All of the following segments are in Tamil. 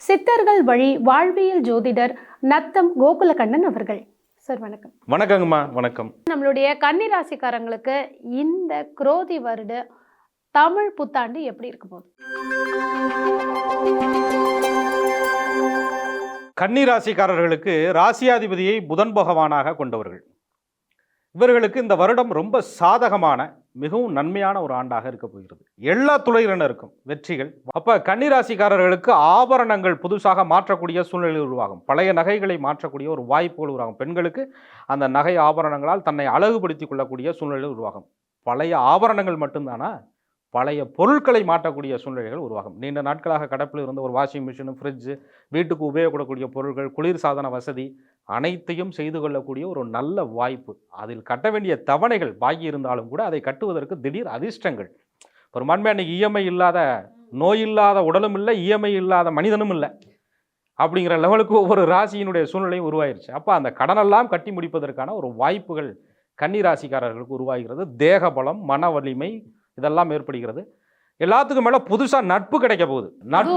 சித்தர்கள் வழி வாழ்வியல் ஜோதிடர் நத்தம் கோகுலகண்ணன் அவர்கள். சார் வணக்கம். வணக்கங்கம்மா வணக்கம். நம்மளுடைய கன்னிராசிக்காரங்களுக்கு இந்த குரோதி வருட தமிழ் புத்தாண்டு எப்படி இருக்க போகுது? கன்னி ராசிக்காரர்களுக்கு ராசியாதிபதியை புதன் பகவானாக கொண்டவர்கள். இவர்களுக்கு இந்த வருடம் ரொம்ப சாதகமான மிகவும் நன்மையான ஒரு ஆண்டாக இருக்க போகிறது. எல்லா துறையினருக்கும் வெற்றிகள். அப்ப கன்னி ராசிக்காரர்களுக்கு ஆபரணங்கள் புதுசாக மாற்றக்கூடிய சூழ்நிலை உருவாகும். பழைய நகைகளை மாற்றக்கூடிய ஒரு வாய்ப்புகள் உருவாகும். பெண்களுக்கு அந்த நகை ஆபரணங்களால் தன்னை அழகுபடுத்திக் கொள்ளக்கூடிய சூழ்நிலை உருவாகும். பழைய ஆபரணங்கள் மட்டும்தானா? பழைய பொருட்களை மாற்றக்கூடிய சூழ்நிலைகள் உருவாகும். நீண்ட நாட்களாக கடப்பில் இருந்த ஒரு வாஷிங் மிஷினு ஃப்ரிட்ஜு வீட்டுக்கு உபயோகப்படக்கூடிய பொருட்கள் குளிர் சாதன வசதி அனைத்தையும் செய்து கொள்ளக்கூடிய ஒரு நல்ல வாய்ப்பு. அதில் கட்ட வேண்டிய தவணைகள் பாக்கி இருந்தாலும் கூட அதை கட்டுவதற்கு திடீர் அதிர்ஷ்டங்கள். ஒரு மண்மை அன்னைக்கு இஎம்ஐ இல்லாத நோய் இல்லாத உடலும் இல்லை இஎம்ஐ இல்லாத மனிதனும் இல்லை. அப்படிங்கிற லெவலுக்கு ஒவ்வொரு ராசியினுடைய சூழ்நிலையும் உருவாயிருச்சு. அப்போ அந்த கடனெல்லாம் கட்டி முடிப்பதற்கான ஒரு வாய்ப்புகள் கன்னி ராசிக்காரர்களுக்கு உருவாகிறது. தேக பலம் மன வலிமை இதெல்லாம் ஏற்படுகிறது. எல்லாத்துக்கும் மேலே புதுசாக நட்பு கிடைக்க போகுது. நட்பு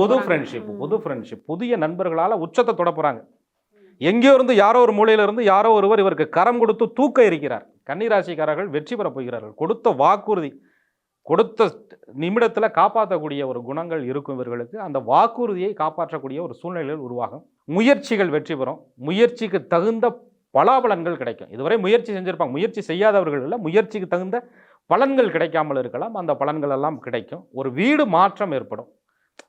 புது ஃப்ரெண்ட்ஷிப் புது ஃப்ரெண்ட்ஷிப் புதிய நண்பர்களால் உச்சத்தை தொட போகிறாங்க எங்கேயோ இருந்து யாரோ ஒரு மூலையிலிருந்து யாரோ ஒருவர் இவருக்கு கரம் கொடுத்து தூக்க இருக்கிறார் கன்னிராசிக்காரர்கள் வெற்றி பெற போகிறார்கள். கொடுத்த வாக்குறுதி கொடுத்த நிமிடத்தில் காப்பாற்றக்கூடிய ஒரு குணங்கள் இருக்கும் இவர்களுக்கு. அந்த வாக்குறுதியை காப்பாற்றக்கூடிய ஒரு சூழ்நிலைகள் உருவாகும். முயற்சிகள் வெற்றி பெறும். முயற்சிக்கு தகுந்த பலாபலன்கள் கிடைக்கும். இதுவரை முயற்சி செஞ்சிருப்பாங்க. முயற்சி செய்யாதவர்கள் இல்லை முயற்சிக்கு தகுந்த பலன்கள் கிடைக்காமல் இருக்கலாம். அந்த பலன்கள் எல்லாம் கிடைக்கும். ஒரு வீடு மாற்றம் ஏற்படும்.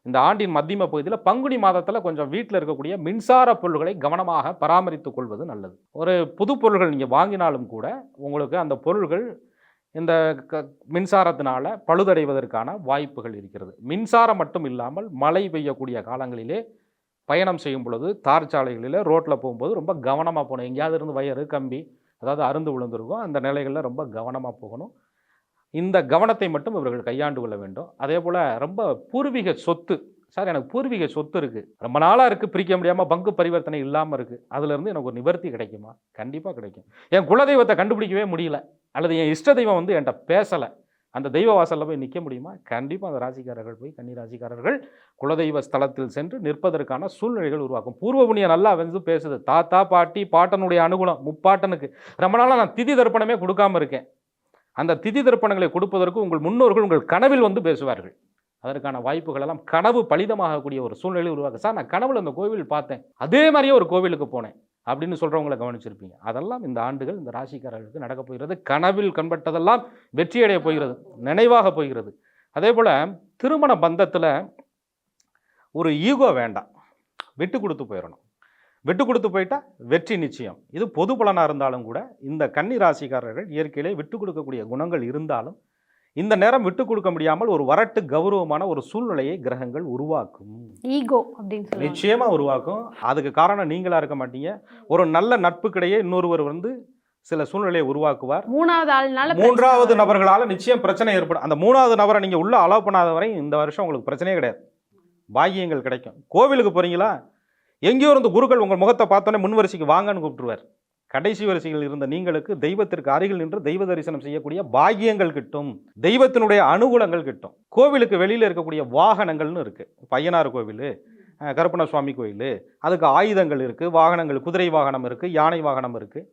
இந்த ஆண்டின் மத்தியம பகுதியில் பங்குனி மாதத்தில் கொஞ்சம் வீட்டில் இருக்கக்கூடிய மின்சார பொருள்களை கவனமாக பராமரித்துக் கொள்வது நல்லது. ஒரு புது பொருள்கள் நீங்கள் வாங்கினாலும் கூட உங்களுக்கு அந்த பொருள்கள் இந்த க மின்சாரத்தினால் பழுதடைவதற்கான வாய்ப்புகள் இருக்கிறது. மின்சாரம் மட்டும் இல்லாமல் மழை பெய்யக்கூடிய காலங்களிலே பயணம் செய்யும் பொழுது தார் சாலைகளில் ரோட்டில் போகும்போது ரொம்ப கவனமாக போகணும். எங்கேயாவது இருந்து வயறு கம்பி அதாவது அருந்து விழுந்திருக்கும். அந்த நிலைகளில் ரொம்ப கவனமாக போகணும். இந்த கவனத்தை மட்டும் இவர்கள் கையாண்டு கொள்ள வேண்டும். அதே போல் ரொம்ப பூர்வீக சொத்து. சார் எனக்கு பூர்வீக சொத்து இருக்குது ரொம்ப நாளாக இருக்குது பிரிக்க முடியாமல் பங்கு பரிவர்த்தனை இல்லாமல் இருக்குது அதுலேருந்து எனக்கு ஒரு நிவர்த்தி கிடைக்குமா? கண்டிப்பாக கிடைக்கும். என் குலதெய்வத்தை கண்டுபிடிக்கவே முடியல. அல்லது என் இஷ்ட தெய்வம் வந்து என்கிட்ட பேசலை. அந்த தெய்வ வாசலில் போய் நிற்க முடியுமா? கண்டிப்பாக அந்த ராசிக்காரர்கள் போய் கன்னி ராசிக்காரர்கள் குலதெய்வ ஸ்தலத்தில் சென்று நிற்பதற்கான சூழ்நிலைகள் உருவாக்கும். பூர்வ புண்ணியம் நல்லா வந்து பேசுது. தாத்தா பாட்டி பாட்டனுடைய அனுகுணம் முப்பாட்டனுக்கு. ரொம்ப நாளாக நான் திதி தர்ப்பணமே கொடுக்காம இருக்கேன். அந்த திதி திருப்பணங்களை கொடுப்பதற்கு உங்கள் முன்னோர்கள் உங்கள் கனவில் வந்து பேசுவார்கள். அதற்கான வாய்ப்புகள் எல்லாம் கனவு பலிதமாகக்கூடிய ஒரு சூழ்நிலை உருவாக்கு சார் நான் கனவில் அந்த கோவில் பார்த்தேன். அதே மாதிரியே ஒரு கோவிலுக்கு போனேன் அப்படின்னு சொல்கிறவங்களை கவனிச்சிருப்பீங்க. அதெல்லாம் இந்த ஆண்டுகள் இந்த ராசிக்காரர்களுக்கு நடக்க போகிறது. கனவில் கண்பட்டதெல்லாம் வெற்றியடைய போகிறது. நினைவாக போகிறது. அதே போல் திருமண பந்தத்தில் ஒரு ஈகோ வேண்டாம். விட்டு கொடுத்து போயிடணும் விட்டு கொடுத்து போயிட்டா வெற்றி நிச்சயம். இது பொது பலனாக இருந்தாலும் கூட இந்த கன்னி ராசிக்காரர்கள் இயற்கையிலே விட்டு கொடுக்கக்கூடிய குணங்கள் இருந்தாலும் இந்த நேரம் விட்டு கொடுக்க முடியாமல் ஒரு வரட்டு கௌரவமான ஒரு சூழ்நிலையை கிரகங்கள் உருவாக்கும். ஈகோ அப்படின்னு நிச்சயமா உருவாக்கும். அதுக்கு காரணம் நீங்களா இருக்க மாட்டீங்க. ஒரு நல்ல நட்புக்கிடையே இன்னொருவர் வந்து சில சூழ்நிலையை உருவாக்குவார். மூணாவது ஆள்னால மூன்றாவது. நபர்களால நிச்சயம் பிரச்சனை ஏற்படும். அந்த மூணாவது நபரை நீங்க உள்ள அலோவ் பண்ணாத வரை இந்த வருஷம் உங்களுக்கு பிரச்சனையே கிடையாது. பாக்கியங்கள் கிடைக்கும். கோவிலுக்கு போறீங்களா? எங்கேயோ இருந்து குருக்கள் உங்கள் முகத்தை பார்த்தோன்னே முன் வரிசைக்கு வாங்கன்னு கூப்பிட்டுருவார். கடைசி வரிசையில் இருந்த நீங்களுக்கு தெய்வத்திற்கு அருகில் நின்று தெய்வ தரிசனம் செய்யக்கூடிய பாக்கியங்கள் கிட்டும் தெய்வத்தினுடைய அனுகூலங்கள் கிட்டும். கோவிலுக்கு வெளியில் இருக்கக்கூடிய வாகனங்கள்னு இருக்குது பையனார் கோவில் கருப்பண சுவாமி கோயில் அதுக்கு ஆயுதங்கள் இருக்குது வாகனங்கள் குதிரை வாகனம் இருக்குது யானை வாகனம் இருக்குது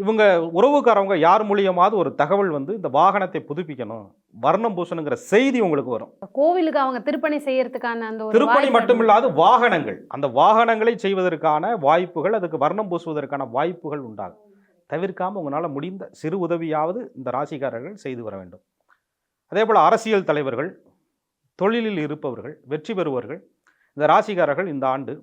இவங்க உறவுக்காரவங்க யார் மூலியமாவது ஒரு தகவல் வந்து இந்த வாகனத்தை புதுப்பிக்கணும் வர்ணம் பூசணுங்கிற செய்தி உங்களுக்கு வரும். கோவிலுக்கு அவங்க திருப்பணி செய்யறதுக்கான அந்த திருப்பணி வாய்ப்பு மட்டும் இல்லாது வாகனங்கள். அந்த வாகனங்களை செய்வதற்கான வாய்ப்புகள் அதுக்கு வர்ணம் பூசுவதற்கான வாய்ப்புகள் உண்டாகும். தவிர்க்காம உங்களால் முடிந்த சிறு உதவியாவது இந்த ராசிக்காரர்கள் செய்து வர வேண்டும். அதே போல் அரசியல் தலைவர்கள் தொழிலில் இருப்பவர்கள் வெற்றி பெறுவர்கள் இந்த ராசிக்காரர்கள் இந்த ஆண்டு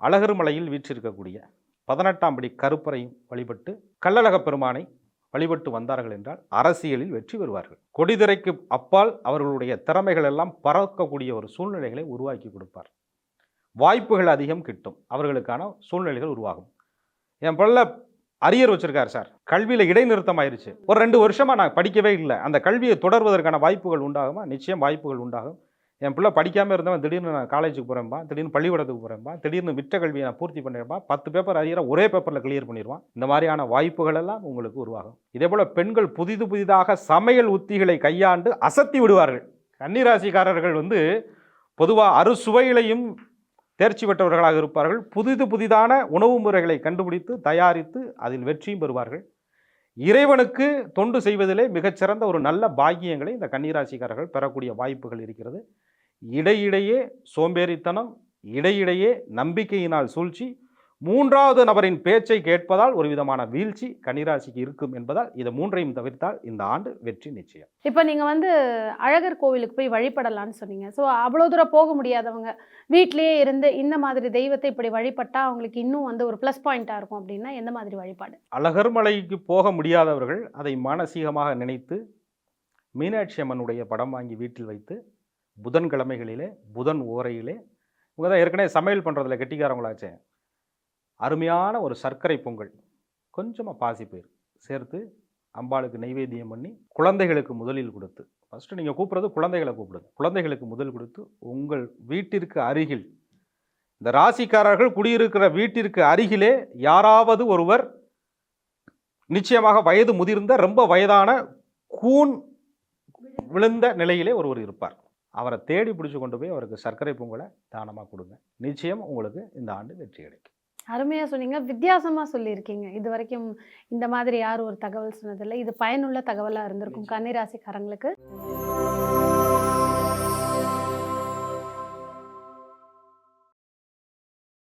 அழகர்மலையில் வீற்றிருக்கக்கூடிய பதினெட்டாம் படி கருப்பரையும் வழிபட்டு கள்ளழகப் பெருமானை வழிபட்டு வந்தார்கள் என்றால் அரசியலில் வெற்றி பெறுவார்கள். கொடிதிரைக்கு அப்பால் அவர்களுடைய திறமைகள் எல்லாம் பறக்கக்கூடிய ஒரு சூழ்நிலைகளை உருவாக்கி கொடுப்பார். வாய்ப்புகள் அதிகம் கிட்டும். அவர்களுக்கான சூழ்நிலைகள் உருவாகும். என் பிள்ளை அரியர் வச்சிருக்கார் சார். கல்வியில் இடைநிறுத்தம் ஆயிடுச்சு ஒரு ரெண்டு வருஷமாக நான் படிக்கவே இல்லை. அந்த கல்வியை தொடர்வதற்கான வாய்ப்புகள் உண்டாகுமா? நிச்சயம் வாய்ப்புகள் உண்டாகும். என் பிள்ளை படிக்காமல் இருந்தவன் திடீர்னு நான் காலேஜுக்கு போகிறேன்பா திடீர்னு பள்ளிக்கூடத்துக்கு போகிறேன்பா திடீர்னு விட்ட கல்வியை நான் பூர்த்தி பண்ணிடுறேன்பா பத்து பேப்பர் அரியரை ஒரே பேப்பரில் கிளியர் பண்ணிடுவான் இந்த மாதிரியான வாய்ப்புகள் எல்லாம் உங்களுக்கு உருவாகும். இதே போல் பெண்கள் புதிது புதிதாக சமையல் உத்திகளை கையாண்டு அசத்தி விடுவார்கள். கன்னிராசிக்காரர்கள் வந்து பொதுவாக அறுசுவையிலையும் தேர்ச்சி பெற்றவர்களாக இருப்பார்கள். புதிது புதிதான உணவு முறைகளை கண்டுபிடித்து தயாரித்து அதில் வெற்றியும் பெறுவார்கள். இறைவனுக்கு தொண்டு செய்வதிலே மிகச்சிறந்த ஒரு நல்ல பாக்கியங்களை இந்த கன்னிராசிக்காரர்கள் பெறக்கூடிய வாய்ப்புகள் இருக்கிறது. இடையிடையே சோம்பேறித்தனம் இடையிடையே நம்பிக்கையினால் சூழ்ச்சி மூன்றாவது நபரின் பேச்சை கேட்பதால் ஒரு விதமான வீழ்ச்சி கன்னிராசிக்கு இருக்கும் என்பதால் இதை மூன்றையும் தவிர்த்தால் இந்த ஆண்டு வெற்றி நிச்சயம். இப்போ நீங்கள் வந்து அழகர் கோவிலுக்கு போய் வழிபடலாம்னு சொன்னீங்க. ஸோ அவ்வளோ தூரம் போக முடியாதவங்க வீட்டிலேயே இருந்து இந்த மாதிரி தெய்வத்தை இப்படி வழிபட்டால் அவங்களுக்கு இன்னும் வந்து ஒரு ப்ளஸ் பாயிண்ட்டாக இருக்கும் அப்படின்னா எந்த மாதிரி வழிபாடு? அழகர் மலைக்கு போக முடியாதவர்கள் அதை மானசீகமாக நினைத்து மீனாட்சி அம்மனுடைய படம் வாங்கி வீட்டில் வைத்து புதன்கிழமைகளிலே புதன் ஓரையிலே இவங்க தான் ஏற்கனவே சமையல் பண்ணுறதுல கெட்டிக்காரங்களாச்சே அருமையான ஒரு சர்க்கரை பொங்கல். கொஞ்சமாக பாசிப்பயிர் சேர்த்து அம்பாளுக்கு நைவேத்தியம் பண்ணி குழந்தைகளுக்கு முதலில் கொடுத்து. ஃபஸ்ட்டு நீங்கள் கூப்பிட்றது குழந்தைகளை கூப்பிடுங்க குழந்தைகளுக்கு முதல் கொடுத்து உங்கள் வீட்டிற்கு அருகில் இந்த ராசிக்காரர்கள் குடியிருக்கிற வீட்டிற்கு அருகிலே யாராவது ஒருவர் நிச்சயமாக வயது முதிர்ந்த ரொம்ப வயதான கூன் விழுந்த நிலையிலே ஒருவர் இருப்பார். அவரை தேடி பிடிச்சு கொண்டு போய் அவருக்கு சர்க்கரை பொங்கலை தானமாக கொடுங்க. நிச்சயம் உங்களுக்கு இந்த ஆண்டு வெற்றி கிடைக்கும். அருமையாக சொன்னீங்க. வித்தியாசமாக சொல்லியிருக்கீங்க. இது வரைக்கும் இந்த மாதிரி யாரும் ஒரு தகவல் சொன்னதில்லை. இது பயனுள்ள தகவலாக இருந்திருக்கும் கன்னிராசிக்காரங்களுக்கு.